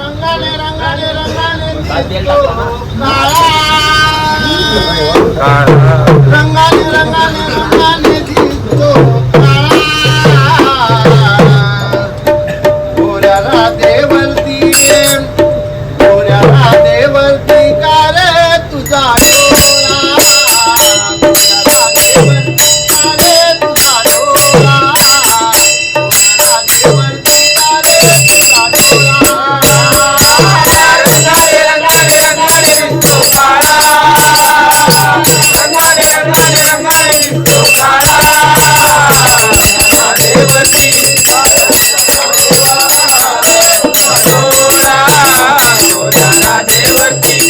रंगाने रंगाने रंगाने दिसतो काळा. रंगाने रंगाने செல்வத்தில்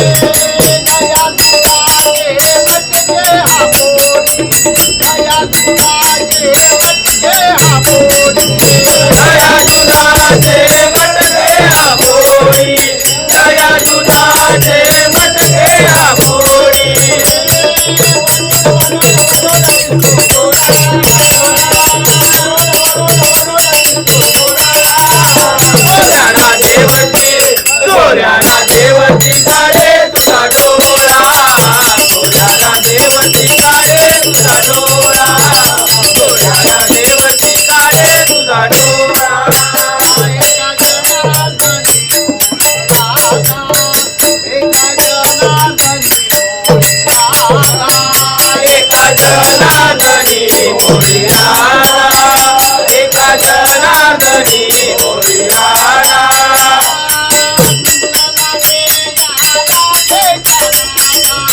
Yeah. Bye.